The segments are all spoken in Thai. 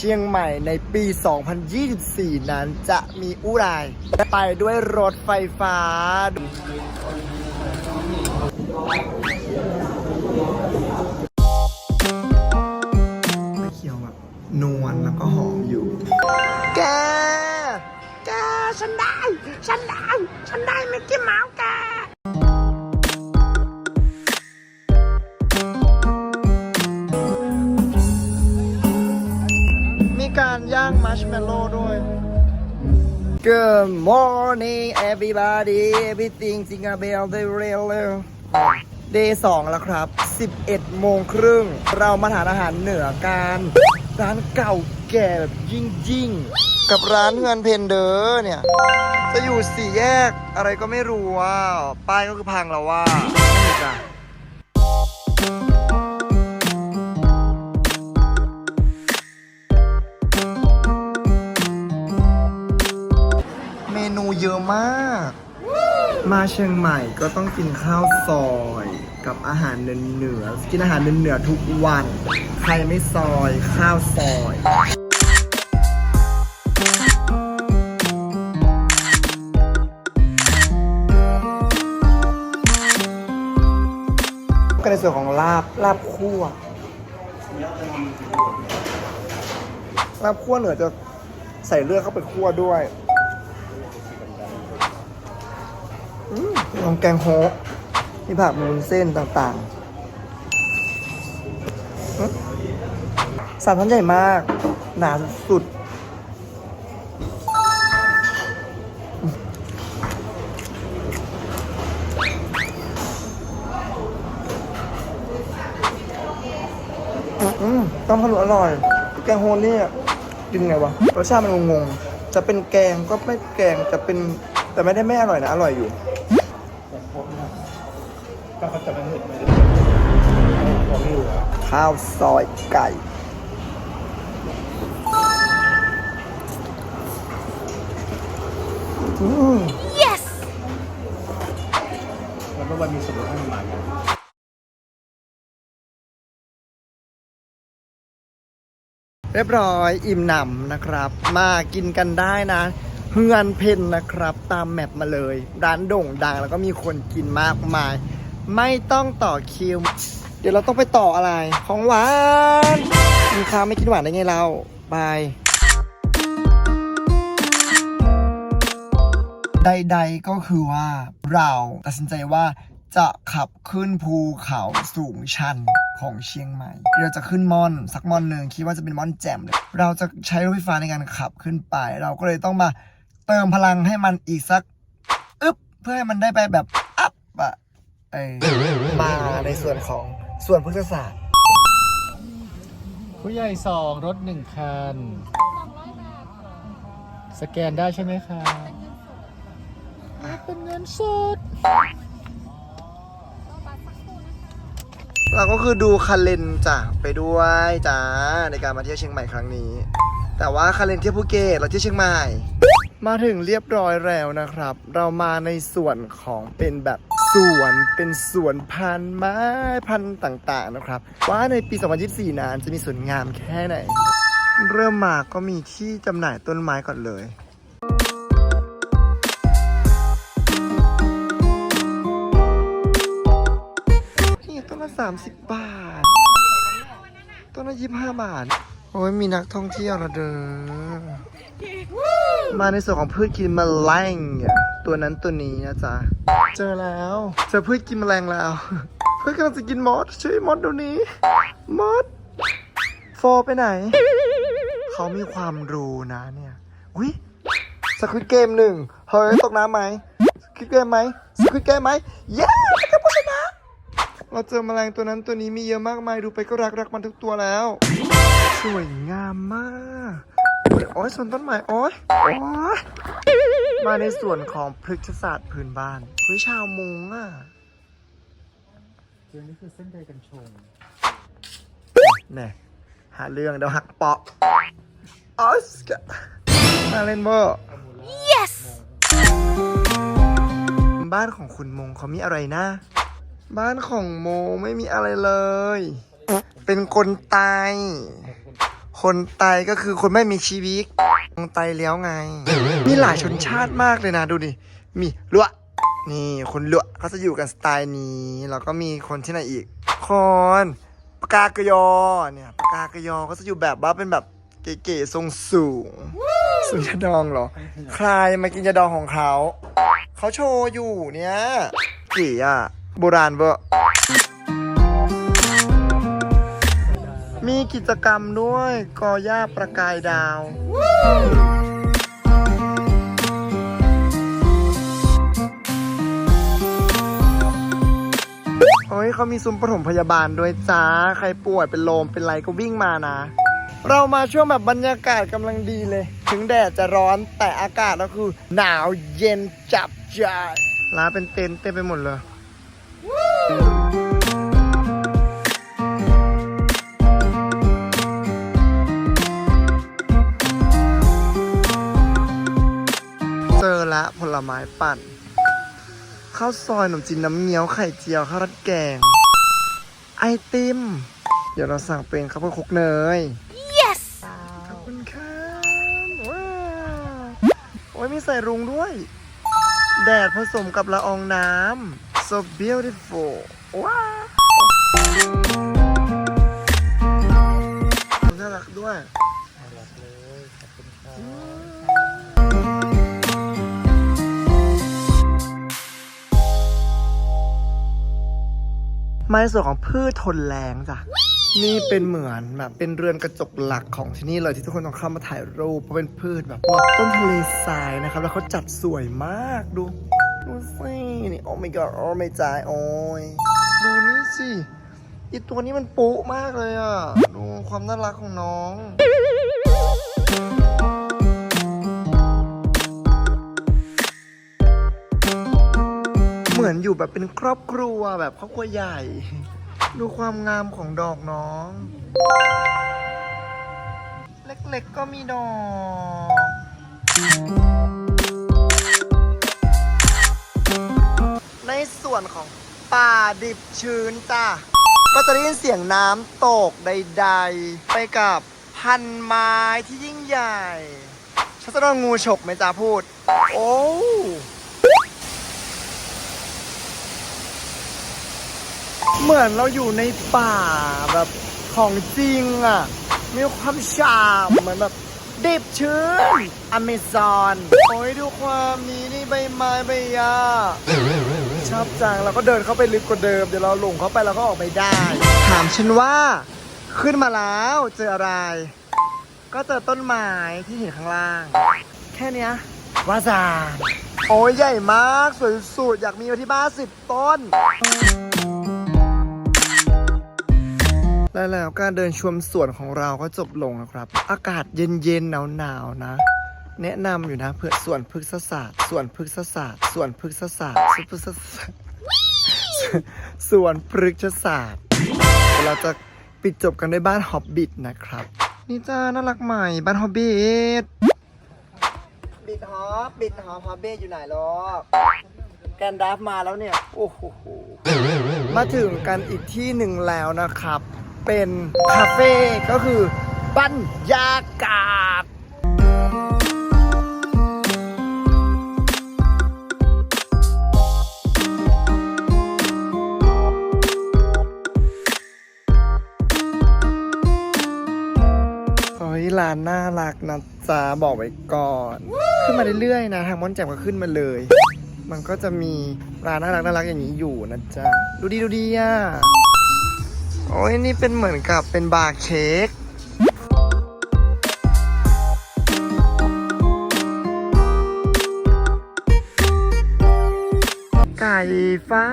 เชียงใหม่ในปี 2024 นั้นจะมีอุไรายไปด้วยรถไฟฟ้าไม่เคี้ยวแบบนวลแล้วก็หอมอยู่ แก แก ฉันได้ ฉันได้ ฉันได้มิกกี้เมาส์ การย่างมัชเมลโล่ด้วย Good morning everybody everything s i n g a b e l the real Day 2แล้วครับ 11 โมงครึ่ง เรามาทานอาหารเหนือกัน ร้านเก่าแก่แบบยิ่งยิ่งๆกับร้านเงินเพนเดอร์เนี่ย จะอยู่สี่แยกอะไรก็ไม่รู้ว่า ป้ายก็คือพังแล้วว่าไม่จ้ะ เยอะมาก มาเชียงใหม่ก็ต้องกินข้าวซอยกับอาหารเหนือกินอาหารเหนือทุกวัน ใครไม่ซอยข้าวซอยก็ในส่วนของลาบลาบคั่วลาบคั่วเหนือจะใส่เลือดเข้าไปคั่วด้วย ลองแกงโฮะมีผักมูนเส้นต่างๆสามชั้นใหญ่มาก หนาสุดอืมต้มขนุนอร่อย แกงโฮนี่กินไงวะ รสชาติมันงงๆ จะเป็นแกงก็ไม่แกง จะเป็นแต่ไม่ได้ไม่อร่อยนะ อร่อยอยู่ ก็เขาจะไม่เห็นไม่ได้ผมไม่รู้อะข้าวซอยไก่ อืมแล้วเมื่อวันมีสมรสให้มันมากันเรียบร้อยอิ่มหนำนะครับ มากินกันได้นะเฮือนเพนนะครับ ตามแมปมาเลย ร้านโด่งดังแล้วก็มีคนกินมากมาย ไม่ต้องต่อคิว เดี๋ยวเราต้องไปต่ออะไร ของหวานกินข้าวไม่กินหวานได้ไงเราบายใดๆก็คือว่าเราตัดสินใจว่าจะขับขึ้นภูเขาสูงชันของเชียงใหม่ เราจะขึ้นม่อนสักม่อนหนึ่งคิดว่าจะเป็นม่อนแจ่มเลยเราจะใช้รถไฟฟ้าในการขับขึ้นไป เราก็เลยต้องมาเติมพลังให้มันอีกสักอึ๊บเพื่อให้มันได้ไปแบบอัพอะ เออมาในส่วนของส่วนพฤกษศาสตร์ผู้ใหญ่สองรถหนึ่งคัน สแกนได้ใช่ไหมคะเป็นเงินสด เราก็คือดูคาเลนจ้ะไปด้วยจ้าในการมาเที่ยวเชียงใหม่ครั้งนี้ แต่ว่าคาเลนเที่ยวภูเก็ตเราเที่ยวเชียงใหม่ มาถึงเรียบร้อยแล้วนะครับ เรามาในส่วนของเป็นแบบ สวนเป็นสวนพันธุ์ไม้พันธุ์ต่างๆนะครับ ว่าในปี 2024 นั้นจะมีสวยงามแค่ไหน เริ่มมาก็มีที่จำหน่ายต้นไม้ก่อนเลยนี่ต้นละ 30 บาท ต้นละ 25 บาท โอ้ยมีนักท่องเที่ยวและเด้อมาในส่วนของพืชกินแมลงเนี่ย ตัวนั้นตัวนี้นะจ๊ะ เจอแล้ว เจอพืชกินแมลงแล้ว เพื่อนกำลังจะกินมดช่วยมดเดูนี้มดโฟไปไหน เขามีความรู้นะเนี่ย อุ้ยสควิตเกมหนึ่งเฮ้ยตกน้ำไหมสควิตเกมไหมสควิตเกมไหมเย้เป็นผู้ชนะเราเจอแมลงตัวนั้นตัวนี้มีเยอะมากมายดูไปก็รักรักมันทุกตัวแล้ว สวยงามมาก โอ้ยส่วนต้นไม้โอ้ยโอ้ย มาในส่วนของพฤกษศาสตร์พื้นบ้านเฮ้ยชาวมุงอะเรื่องนี้คือเส้นใยกันชงแน่หาเรื่องเดี๋ยวหักเปาะออสกมาเล่นเบอร์ yes บ้านของคุณมงเขามีอะไรนะ บ้านของโมไม่มีอะไรเลย เป็นคนตาย คนไตก็คือคนไม่มีชีวิตคนไตเลี้ยวไง มีหลายชนชาติมากเลยนะดูดิ มีลัวนี่คนลัวเขาจะอยู่กันสไตล์นี้ แล้วก็มีคนที่ไหนอีก คนปากากยอเนี่ยปากากยอก็จะอยู่แบบว่าเป็นแบบเก๋ๆทรงสูงสูงยาดองเหรอ ใครมากินยาดองของเขา เขาโชว์อยู่เนี่ยเก๋อะโบราณเบอร์ มีกิจกรรมด้วยกอย่าประกายดาวเฮ้ยเขามีซุ้มปฐมพยาบาลด้วยจ้า ใครป่วยเป็นลมเป็นไรก็วิ่งมานะ เรามาช่วงแบบบรรยากาศกำลังดีเลย ถึงแดดจะร้อนแต่อากาศก็คือ หนาวเย็นจับใจร้านเป็นเต็นท์เต็มไปหมดเลย เจอละผลไม้ปั่น ข้าวซอยขนมจีนน้ำเงี้ยวไข่เจียวข้าวรัดแกง ไอติม เดี๋ยวเราสั่งเป็นข้าวโพดคลุกเนย yes ขอบคุณครับว้าวโอ้ยมีใส่รุ้งด้วย แดดผสมกับละอองน้ำ so beautiful ว้าวน่ารักด้วยน่ารักเลยขอบคุณครับ มาในส่วนของพืชทนแรงจ้ะนี่เป็นเหมือนแบบเป็นเรือนกระจกหลักของที่นี่เลยที่ทุกคนต้องเข้ามาถ่ายรูปเพราะเป็นพืชแบบพวกต้นทะเลทรายนะครับ แล้วเขาจัดสวยมากดูดูสินี่โอ้ my god โอ้ไม่จ่ายโอ้ยดูนี่สิอีตัวนี้มันปุ๊มากเลยอะ ดูความน่ารักของน้อง มือนอยู่แบบเป็นครอบครัวแบบครอบครัวใหญ่ ดูความงามของดอกน้อง เล็กๆก็มีดอกในส่วนของป่าดิบชื้นจ้ะก็จะได้ยินเสียงน้ำตกใดๆ ไปกับพันไม้ที่ยิ่งใหญ่ฉันจะโดนงูฉกไหมจ้าพูด โอ้ เหมือนเราอยู่ในป่าแบบของจริงอะ มีความชามเหมือนแบบดิบชื้นอเมซอนโอ้ยดูความนี้นี่ใบไม้ใบหญ้าชอบจังเราก็เดินเข้าไปลึกกว่าเดิม เดี๋ยวเราหลงเข้าไปเราก็ออกไม่ได้ ถามฉันว่า ขึ้นมาแล้วเจออะไร ก็เจอต้นไม้ที่เห็นข้างล่าง แค่นี้ว่าจาโอ้ยใหญ่มากสวยสุดอยากมีไว้ที่บ้านสิบต้น และแล้วการเดินชมสวนของเราก็จบลงนะครับ อากาศเย็นๆหนาวๆนะ แนะนำอยู่นะเพื่อสวนพฤกษศาสตร์สวนพฤกษศาสตร์สวนพฤกษศาสตร์สวนพฤกษศาสตร์สวนพฤกษศาสตร์เดี๋ยวเราจะปิดจบกันด้วยบ้านฮอบบิทนะครับ นี่จ้าน่ารักใหม่บ้านฮอบบิทบิทฮอบบิทฮอบฮอบบิทอยู่ไหนลอกแกนดัฟมาแล้วเนี่ย โอ้โห มาถึงกันอีกที่หนึ่งแล้วนะครับ เป็นคาเฟ่ก็คือบรรยากาศเฮ้ยร้านน่ารักนะจ๊ะบอกไว้ก่อน ขึ้นมาเรื่อยๆนะทางม่อนแจ่มก็ขึ้นมาเลย มันก็จะมีร้านน่ารักน่ารักอย่างนี้อยู่นะจ๊ะ ดูดีดูดีอะ โอ้ยนี่เป็นเหมือนกับเป็นบาร์เค้กไก่ฟ้า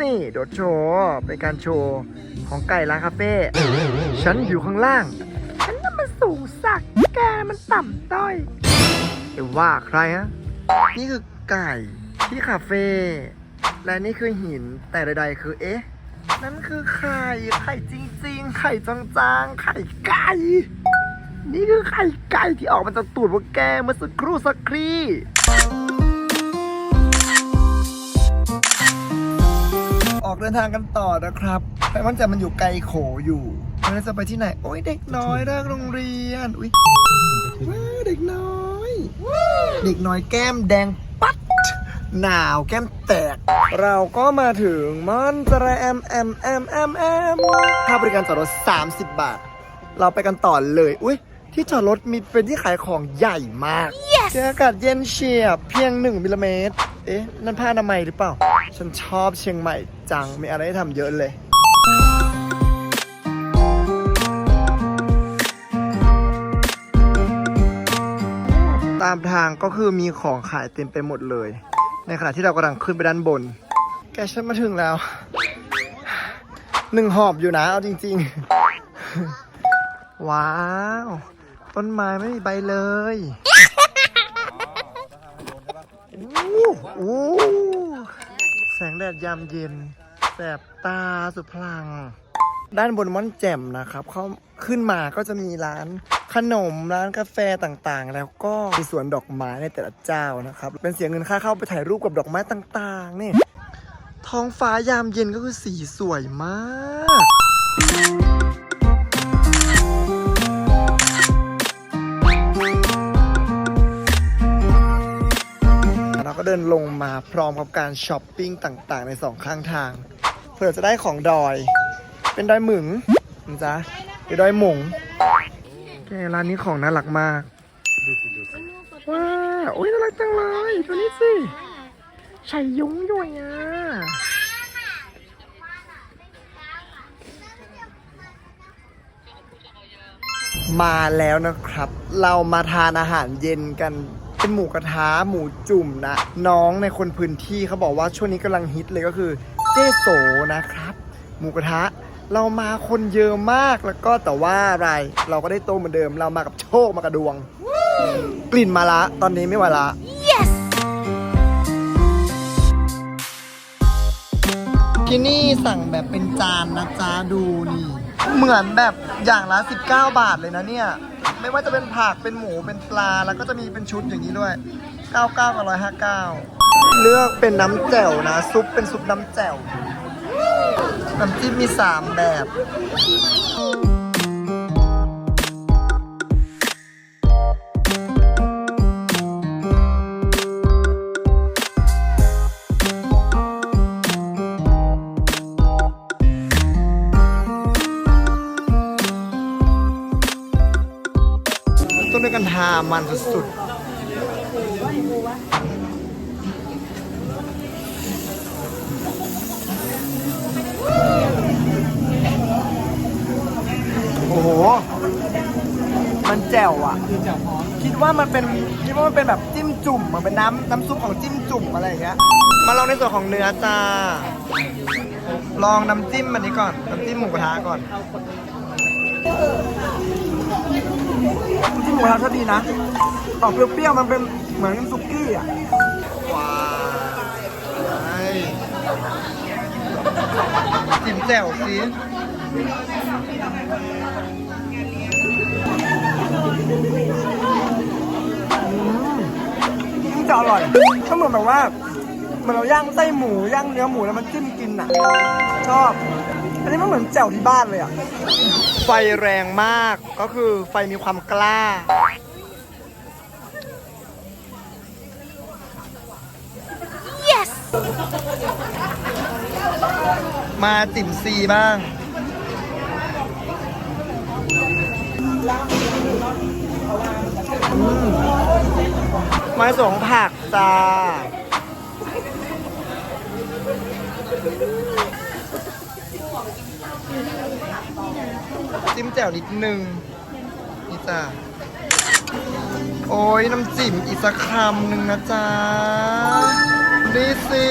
นี่โดดโชว์เป็นการโชว์ของไก่ร้านคาเฟ่ฉันอยู่ข้างล่าง ฉันน่ะมันสูงสัก แกมันต่ำต้อยเดี๋ยวว่าใครฮะ นี่คือไก่ที่คาเฟ่และนี่คือหินแต่ใดๆคือเอ๊ะ นั่นคือไข่ ไข่จริง ๆ ไข่จางๆ ไข่ไก่ นี่คือไข่ไก่ที่ออกมาจากตูดพวกแกเมื่อสักครู่สักครี่ออกเดินทางกันต่อนะครับแต่มันจะมันอยู่ไกลโขอยู่เราจะไปที่ไหน โอ้ยเด็กน้อยเลิกโรงเรียน อุ้ยว้าเด็กน้อย เด็กน้อยแก้มแดง หนาวแก้มแตก เราก็มาถึงมอนตระแอมแอมแอมแอมแอมค่าบริการจอดรถ 30 บาท เราไปกันต่อเลย อุ้ยที่จอดรถมีเป็นที่ขายของใหญ่มาก yes! อากาศเย็นเฉียบเพียง1มิลลิเมตร เอ๊ะ นั่นผ้าอนามัยหรือเปล่า ฉันชอบเชียงใหม่จัง มีอะไรให้ทำเยอะเลยตามทางก็คือมีของขายเต็มไปหมดเลย ในขณะที่เรากำลังขึ้นไปด้านบน แกฉันมาถึงแล้ว หนึ่งหอบอยู่นะ เอาจริง ๆ ว้าว ต้นไม้ไม่มีใบเลยอู้อู้แสงแดดยามเย็น แสบตาสุดพลัง ด้านบนม่อนแจ่มนะครับ เขาขึ้นมาก็จะมีร้าน ขนมร้านกาแฟต่างๆ แล้วก็มีสวนดอกไม้ในแต่ละเจ้านะครับ เป็นเสียเงินค่าเข้าไปถ่ายรูปกับดอกไม้ต่างๆนี่ท้องฟ้ายามเย็นก็คือสีสวยมากเราก็เดินลงมาพร้อมกับการช้อปปิ้งต่างๆ ในสองข้างทาง เพื่อจะได้ของดอย เป็นดอยหมึงนะจ๊ะหรือดอยหมง แกร้านนี้ของน่ารักมากว้าวโอ้ยน่ารักจังเลยตัวนี้สิใส่ยุ้งด้วยอะมาแล้วนะครับ เรามาทานอาหารเย็นกันเป็นหมูกระทะหมูจุ่มนะ น้องในคนพื้นที่เขาบอกว่าช่วงนี้กำลังฮิตเลยก็คือ เจโสนะครับ หมูกระทะ เรามาคนเยอะมากแล้วก็แต่ว่าอะไร เราก็ได้โตเหมือนเดิม เรามากับโชคมากับดวง กลิ่นมาละตอนนี้ไม่ไหวละที่นี่สั่งแบบเป็นจานนะจ๊ะดูนี่ เหมือนแบบอย่างละ 19 บาทเลยนะเนี่ย ไม่ว่าจะเป็นผักเป็นหมูเป็นปลาแล้วก็จะมีเป็นชุดอย่างนี้ด้วย 99 กับ 159 เลือกเป็นน้ำแจ่วนะ ซุปเป็นซุปน้ำแจ่ว น้ำจิ้มมี 3 แบบ ต้นด้วยกันทามันสุดๆ โอ้โห มันแจ่วอะคิดว่ามันเป็นคิดว่ามันเป็นแบบจิ้มจุ่มเหมันเป็นน้ำน้ำซุปของจิ้มจุ่มอะไรอย่างเงี้ย มาลองในส่วนของเนื้อจ้า ลองน้ำจิ้มอันนี้ก่อน น้ำจิ้มหมูกระทะก่อนที่หมูกระทะก็ดีนะออกเปรี้ยวๆมันเป็นเหมือนซุกี้อะ ว้าว จิ้มแจ่วสิจิ้มจะอร่อยก็เหมือนแบบว่าเหมือนเราย่างไส้หมูย่างเนื้อหมูแล้วมันจิ้มกินอะ ชอบ อันนี้มันเหมือนแจ่วที่บ้านเลยอะ ไฟแรงมากก็คือไฟมีความกล้า มาติ่มซีบ้าง มาสองผักจ้าจิ้มแจ่วนิดนึง นี่จ้าโอ้ยน้ำจิ้มอีกสักคำหนึ่งนะจ๊ะนี่สิ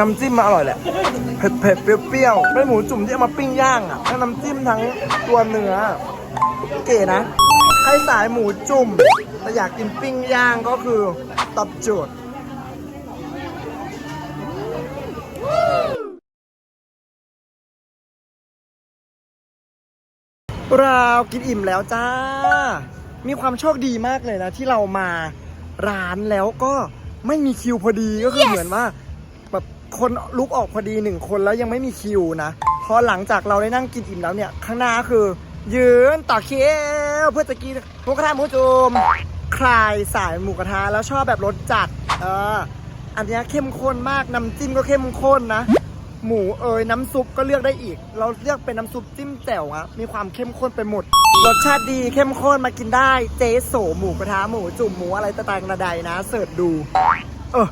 น้ำจิ้มมาอร่อยแหละ เผ็ดเผ็ดๆเปรี้ยวๆเป็นหมูจุ่มที่เอามาปิ้งย่างอะทั้งน้ำจิ้มทั้งตัวเนื้อ เก๋นะ ใครสายหมูจุ่ม แต่อยากกินปิ้งย่างก็คือตอบโจทย์เรากินอิ่มแล้วจ้า มีความโชคดีมากเลยนะ ที่เรามาร้านแล้วก็ไม่มีคิวพอดีก็คือเหมือนว่า คนลุกออกพอดีหนึ่งคนแล้วยังไม่มีคิวนะพอหลังจากเราได้นั่งกินอิ่มแล้วเนี่ย ข้างหน้าคือ ยืนต่อคิวเพื่อจะกินหมูกระทะหมูจุ่มใครสายหมูกระทะแล้วชอบแบบรสจัด เออ อันนี้เข้มข้นมากน้ำจิ้มก็เข้มข้นนะ หมูเอยน้ำซุปก็เลือกได้อีก เราเลือกเป็นน้ำซุปจิ้มแจ่วอะมีความเข้มข้นไปหมด รสชาติดีเข้มข้นมากินได้ เจ๊โสหมูกระทะหมูจุ่มหมูอะไรต่างๆนาใดนะ เสิร์ชดู เออ